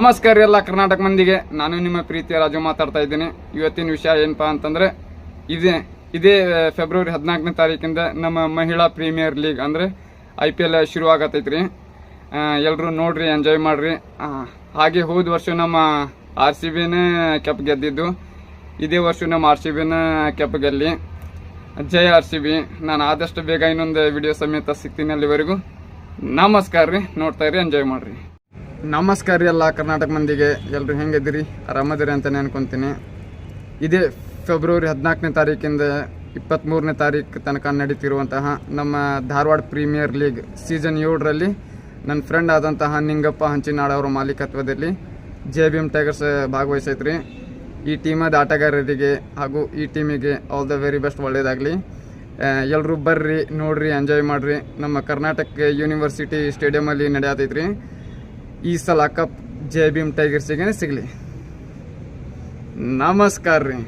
ನಮಸ್ಕಾರ ಎಲ್ಲ ಕರ್ನಾಟಕ ಮಂದಿಗೆ. ನಾನು ನಿಮ್ಮ ಪ್ರೀತಿಯ ರಾಜು ಮಾತಾಡ್ತಾ ಇದ್ದೀನಿ. ಇವತ್ತಿನ ವಿಷಯ ಏನಪ್ಪಾ ಅಂತಂದ್ರೆ, ಇದೇ ಇದೇ ಫೆಬ್ರವರಿ ಹದಿನಾಲ್ಕನೇ ತಾರೀಕಿಂದ ನಮ್ಮ ಮಹಿಳಾ ಪ್ರೀಮಿಯರ್ ಲೀಗ್ ಅಂದ್ರೆ ಐ ಪಿ ಎಲ್ ಶುರು ಆಗತೈತ್ರಿ ಎಲ್ಲರೂ ನೋಡ್ರಿ ಎಂಜಾಯ್ ಮಾಡ್ರಿ. ಹಾಗೆ ಹೋದ ವರ್ಷ ನಮ್ಮ ಆರ್ ಸಿ ಬಿನೇ ಕೆಪ್ ಗೆದ್ದಿದ್ದು. ಇದೇ ವರ್ಷ ನಮ್ಮ ಆರ್ ಸಿ ಬಿನ ಕೆಪ್ ಗೆಲ್ಲಿ. ಜೈ ಆರ್ ಸಿ ಬಿ ನಾನು ಆದಷ್ಟು ಬೇಗ ಇನ್ನೊಂದು ವಿಡಿಯೋ ಸಮೇತ ಸಿಗ್ತೀನಿ ಅಲ್ಲಿವರೆಗೂ. ನಮಸ್ಕಾರ ರೀ. ನೋಡ್ತಾ ಇರಿ ಎಂಜಾಯ್ ಮಾಡ್ರಿ. ನಮಸ್ಕಾರ ಎಲ್ಲ ಕರ್ನಾಟಕ ಮಂದಿಗೆ. ಎಲ್ಲರೂ ಹೆಂಗಿದ್ದೀರಿ? ಆರಾಮದಿರಿ ಅಂತಲೇ ಅನ್ಕೊತೀನಿ. ಇದೇ ಫೆಬ್ರವರಿ ಹದಿನಾಲ್ಕನೇ ತಾರೀಕಿಂದ ಇಪ್ಪತ್ತ್ಮೂರನೇ ತಾರೀಕು ತನಕ ನಡೀತಿರುವಂತಹ ನಮ್ಮ ಧಾರವಾಡ ಪ್ರೀಮಿಯರ್ ಲೀಗ್ ಸೀಸನ್ ಏಳರಲ್ಲಿ ನನ್ನ ಫ್ರೆಂಡ್ ಆದಂತಹ ನಿಂಗಪ್ಪ ಹಂಚಿನಾಡ ಅವರ ಮಾಲೀಕತ್ವದಲ್ಲಿ ಜೆ ಬಿ ಎಂ ಟೈಗರ್ಸ್ ಭಾಗವಹಿಸೈತ್ರಿ. ಈ ಟೀಮದ ಆಟಗಾರರಿಗೆ ಹಾಗೂ ಈ ಟೀಮಿಗೆ ಆಲ್ ದ ವೆರಿ ಬೆಸ್ಟ್ ಒಳ್ಳೆಯದಾಗಲಿ ಎಲ್ಲರೂ ಬರ್ರಿ, ನೋಡ್ರಿ ಎಂಜಾಯ್ ಮಾಡಿರಿ. ನಮ್ಮ ಕರ್ನಾಟಕ ಯೂನಿವರ್ಸಿಟಿ ಸ್ಟೇಡಿಯಮಲ್ಲಿ ನಡೆಯತೈತ್ರಿ. ಈ ಸಲ ಕಪ್ ಜೆ ಬಿ ಎಂ ಟೈಗರ್ಸಿಗೆ ಸಿಗಲಿ. ನಮಸ್ಕಾರ ರೀ.